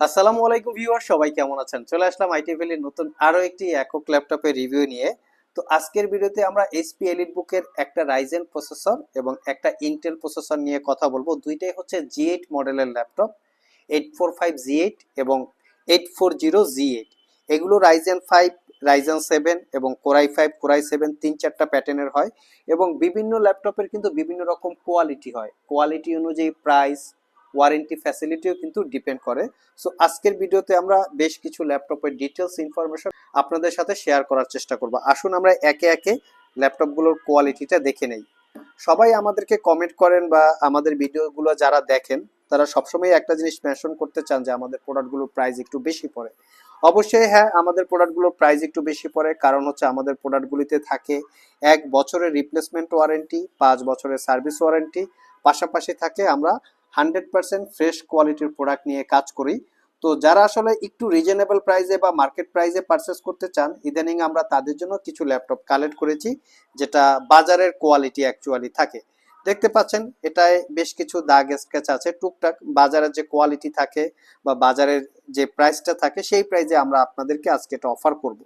আসসালামু আলাইকুম ভিউয়ার সবাই কেমন আছেন? চলে আসলাম আইটি ভ্যালির নতুন আরও একটি একক ল্যাপটপের রিভিউ নিয়ে। তো আজকের ভিডিওতে আমরা এইচপি এলিট বুকের একটা রাইজেন প্রসেসর এবং একটা ইন্টেল প্রসেসর নিয়ে কথা বলব। দুইটাই হচ্ছে জি এইট মডেলের laptop eight four five G eight এবং eight four zero G eight এগুলো রাইজেন ফাইভ রাইজেন সেভেন এবং core i five core i seven তিন চারটা প্যাটার্নের হয় এবং বিভিন্ন ল্যাপটপের কিন্তু বিভিন্ন রকম কোয়ালিটি হয়। কোয়ালিটি অনুযায়ী প্রাইস ওয়ারেন্টি ফ্যাসিলিটিও কিন্তু ডিপেন্ড করে। সো আজকের ভিডিওতে আমরা বেশ কিছু ল্যাপটপের ডিটেলস ইনফরমেশন আপনাদের সাথে শেয়ার করার চেষ্টা করব। আসুন আমরা একে একে ল্যাপটপগুলোর কোয়ালিটিটা দেখে নেই। সবাই আমাদেরকে কমেন্ট করেন বা আমাদের ভিডিওগুলো যারা দেখেন, তারা সবসময় একটা জিনিস মেনশন করতে চান যে আমাদের প্রোডাক্টগুলোর প্রাইস একটু বেশি পড়ে। অবশ্যই হ্যাঁ আমাদের প্রোডাক্টগুলোর প্রাইস একটু বেশি পড়ে, কারণ হচ্ছে আমাদের প্রোডাক্টগুলিতে থাকে এক বছরের রিপ্লেসমেন্ট ওয়ারেন্টি পাঁচ বছরের সার্ভিস ওয়ারেন্টি পাশাপাশি থাকে আমরা হান্ড্রেড পার্সেন্ট ফ্রেশ কোয়ালিটির প্রোডাক্ট নিয়ে কাজ করি। তো যারা আসলে একটু রিজনেবল প্রাইসে বা মার্কেট প্রাইসে পারচেস করতে চান, ইদানিং আমরা তাদের জন্য কিছু ল্যাপটপ কালেক্ট করেছি, যেটা বাজারের কোয়ালিটি অ্যাকচুয়ালি থাকে। দেখতে পাচ্ছেন, এটায় বেশ কিছু দাগ স্কেচ আছে টুকটাক। বাজারের যে কোয়ালিটি থাকে বা বাজারের যে প্রাইসটা থাকে, সেই প্রাইসে আমরা আপনাদেরকে আজকে এটা অফার করব।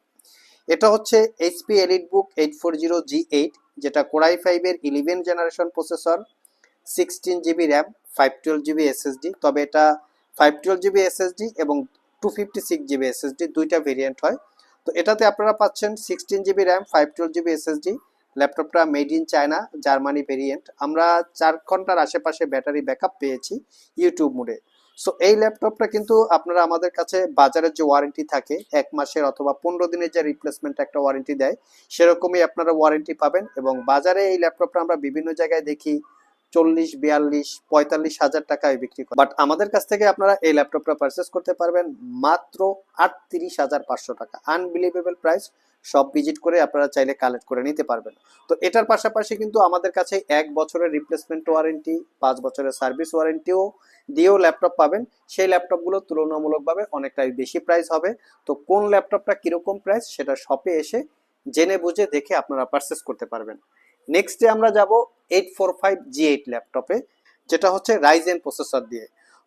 এটা হচ্ছে HP elite book eight four zero G eight যেটা কোরাই ফাইভের eleven generation processor sixteen GB RAM five twelve GB SSD তবে এটা ফাইভ টুয়েলভ জিবি এসএসডি এবং two fifty six GB SSD দুইটা ভেরিয়েন্ট হয়। তো এটাতে আপনারা পাচ্ছেন sixteen GB RAM five twelve GB SSD ল্যাপটপটা made in China Germany variant আমরা চার ঘণ্টার আশেপাশে ব্যাটারি ব্যাকআপ পেয়েছি ইউটিউব মোডে। সো এই ল্যাপটপটা কিন্তু আপনারা আমাদের কাছে বাজারের যে ওয়ারেন্টি থাকে, এক মাসের অথবা পনেরো দিনের যে রিপ্লেসমেন্ট একটা ওয়ারেন্টি দেয়, সেরকমই আপনারা ওয়ারেন্টি পাবেন এবং বাজারে এই ল্যাপটপটা আমরা বিভিন্ন জায়গায় দেখি চল্লিশ, বিয়াল্লিশ, পঁয়তাল্লিশ হাজার টাকায় বিক্রি করে। বাট আমাদের কাছ থেকে আপনারা এই ল্যাপটপটা পারচেস করতে পারবেন মাত্র আটত্রিশ হাজার পাঁচশো টাকা। আনবিলিভেবল প্রাইস সব ভিজিট করে আপনারা চাইলে কালেক্ট করে নিতে পারবেন। তো এটার পাশাপাশি কিন্তু আমাদের কাছে এক বছরের রিপ্লেসমেন্ট ওয়ারেন্টি পাঁচ বছরের সার্ভিস ওয়ারেন্টিও দিয়েও ল্যাপটপ পাবেন। সেই ল্যাপটপগুলো তুলনামূলকভাবে অনেকটাই বেশি প্রাইস হবে। তো কোন ল্যাপটপটা কীরকম প্রাইস সেটা শপে এসে জেনে বুঝে দেখে আপনারা পারচেস করতে পারবেন। নেক্সটে আমরা যাব eight four five G eight ল্যাপটপে যেটা হচ্ছে রাইজেন প্রসেসর দিয়ে।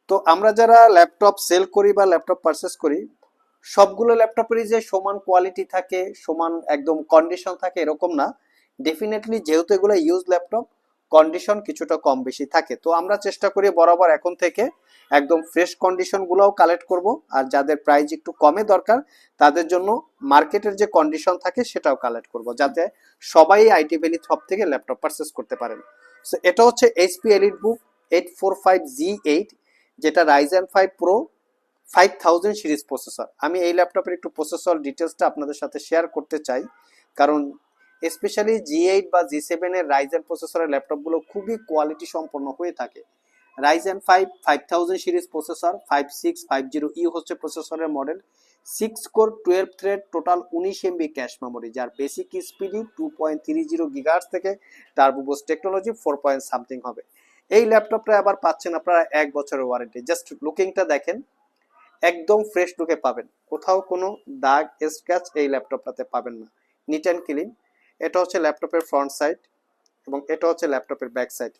তো আমরা যারা ল্যাপটপ সেল করি বা ল্যাপটপ পারচেস করি, সবগুলো ল্যাপটপেরই যে সমান কোয়ালিটি থাকে, সমান একদম কন্ডিশন থাকে এরকম না। ডেফিনেটলি যেহেতু এগুলো ইউজ ল্যাপটপ কন্ডিশন কিছুটা কম বেশি থাকে। তো আমরা চেষ্টা করি বরাবর এখন থেকে একদম ফ্রেশ কন্ডিশনগুলোও কালেক্ট করব। আর যাদের প্রাইস একটু কমে দরকার, তাদের জন্য মার্কেটের যে কন্ডিশন থাকে সেটাও কালেক্ট করব। যাতে সবাই আইটি ভ্যালি সব থেকে ল্যাপটপ পারচেস করতে পারেন। সো এটা হচ্ছে HP elite book eight four five G eight যেটা Ryzen five pro five thousand series processor আমি এই ল্যাপটপের একটু প্রসেসর ডিটেলসটা আপনাদের সাথে শেয়ার করতে চাই। কারণ স্পেশালি জি এইট বা জি সেভেনের রাইজেন প্রসেসরের ল্যাপটপগুলো খুবই কোয়ালিটি সম্পন্ন হয়ে থাকে। Ryzen five five thousand series processor five six five zero E হচ্ছে প্রসেসরের model six core twelve thread total উনিশ এমবি ক্যাশ মেমোরি যার basic স্পিডই two point three zero gigahertz থেকে turbo boost technology four point something হবে। এই ল্যাপটপটা আবার পাচ্ছেন আপনারা এক বছরের ওয়ারেন্টি জাস্ট লুকিংটা দেখেন, একদম ফ্রেশ লুকে পাবেন। কোথাও কোনো দাগ স্ক্র্যাচ এই ল্যাপটপটাতে পাবেন না। নিট অ্যান্ড ক্লিন এটা হচ্ছে ল্যাপটপের ফ্রন্ট সাইড এবং এটা হচ্ছে ল্যাপটপের ব্যাক সাইড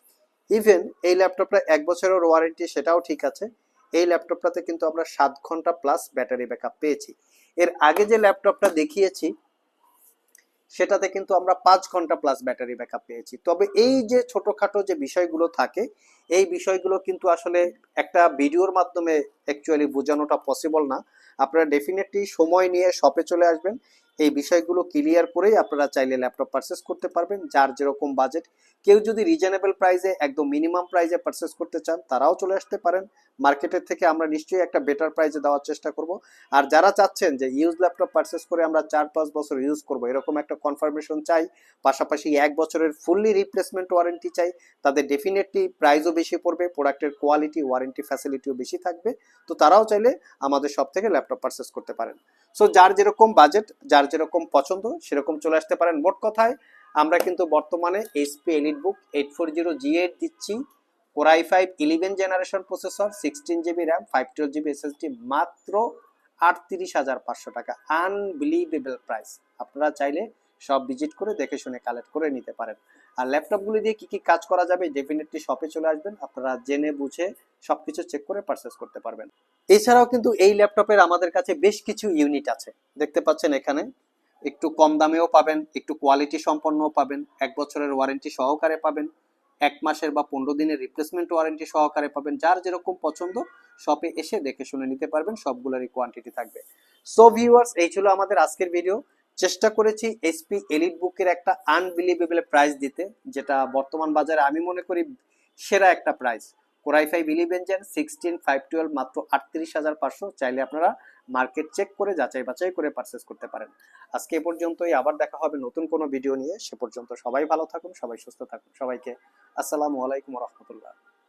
ইভেন এই ল্যাপটপটা এক বছরের ওয়ারেন্টি সেটাও ঠিক আছে। এই ল্যাপটপটাতে কিন্তু আমরা সাত ঘণ্টা প্লাস ব্যাটারি ব্যাকআপ পেয়েছি। এর আগে যে ল্যাপটপটা দেখিয়েছি, সেটাতে কিন্তু আমরা পাঁচ ঘণ্টা প্লাস ব্যাটারি ব্যাকআপ পেয়েছি। তবে এই যে ছোটোখাটো যে বিষয়গুলো থাকে, এই বিষয়গুলো কিন্তু আসলে একটা ভিডিওর মাধ্যমে অ্যাকচুয়ালি বোঝানোটা পসিবল না। আপনারা ডেফিনেটলি সময় নিয়ে শপে চলে আসবেন। এই বিষয়গুলো ক্লিয়ার করেই আপনারা চাইলে ল্যাপটপ পারচেস করতে পারবেন। যার যেরকম বাজেট কেউ যদি রিজনেবল প্রাইসে একদম মিনিমাম প্রাইসে পারচেস করতে চান, তারাও চলে আসতে পারেন। মার্কেটের থেকে আমরা নিশ্চয়ই একটা বেটার প্রাইসে দেওয়ার চেষ্টা করব। আর যারা চাচ্ছেন যে ইউজ ল্যাপটপ পারচেস করে আমরা চার পাঁচ বছর ইউজ করব, এরকম একটা কনফার্মেশন চাই। পাশাপাশি এক বছরের ফুললি রিপ্লেসমেন্ট ওয়ারেন্টি চাই। তাদের ডেফিনেটলি প্রাইসও বেশি পড়বে প্রোডাক্টের কোয়ালিটি ওয়ারেন্টি ফ্যাসিলিটিও বেশি থাকবে। তো তারাও চাইলে আমাদের সব থেকে ল্যাপটপ পারচেস করতে পারেন। সো যার যেরকম বাজেট যার যেরকম পছন্দ, সেরকম চলে আসতে পারেন। মোট কথায়, আমরা কিন্তু বর্তমানে HP elite book eight four zero G eight দিচ্ছি। Core i five eleven generation processor sixteen GB RAM five twelve GB SSD মাত্র আটত্রিশ হাজার পাঁচশো টাকা। আনবিলিভেবল প্রাইস আপনারা চাইলে সব ভিজিট করে দেখে শুনে কালেক্ট করে নিতে পারেন। আর ল্যাপটপগুলি দিয়ে কি কি কাজ করা যাবে ডেফিনেটলি শপে চলে আসবেন। আপনারা জেনে বুঝে সবকিছু চেক করে পারচেস করতে পারবেন। এছাড়াও কিন্তু এই ল্যাপটপের আমাদের কাছে বেশ কিছু ইউনিট আছে। দেখতে পাচ্ছেন এখানে একটু কম দামেও পাবেন, একটু কোয়ালিটি সম্পন্নও পাবেন, এক বছরের ওয়ারেন্টি সহকারে পাবেন, এক মাসের বা পনেরো দিনের রিপ্লেসমেন্ট ওয়ারেন্টি সহকারে পাবেন, যার যেরকম পছন্দ শপে এসে দেখে শুনে নিতে পারবেন, সবগুলোরই কোয়ান্টিটি থাকবে। সো ভিউয়ার্স এই ছিল আমাদের আজকের ভিডিও চেষ্টা করেছি এসপি এলিট বুকের একটা আনবিলিভেবল প্রাইস দিতে, যেটা বর্তমান বাজারে আমি মনে করি সেরা একটা price core i five engine sixteen five twelve মাত্র আটত্রিশ হাজার পাঁচশো, চাইলে আপনারা মার্কেট চেক করে যাচাই বাছাই করে পারচেস করতে পারেন। আজকে এ পর্যন্তই, আবার দেখা হবে নতুন কোনো ভিডিও নিয়ে। সে পর্যন্ত সবাই ভালো থাকুন, সবাই সুস্থ থাকুন। সবাইকে আসসালামু আলাইকুম রহমতুল্লাহ।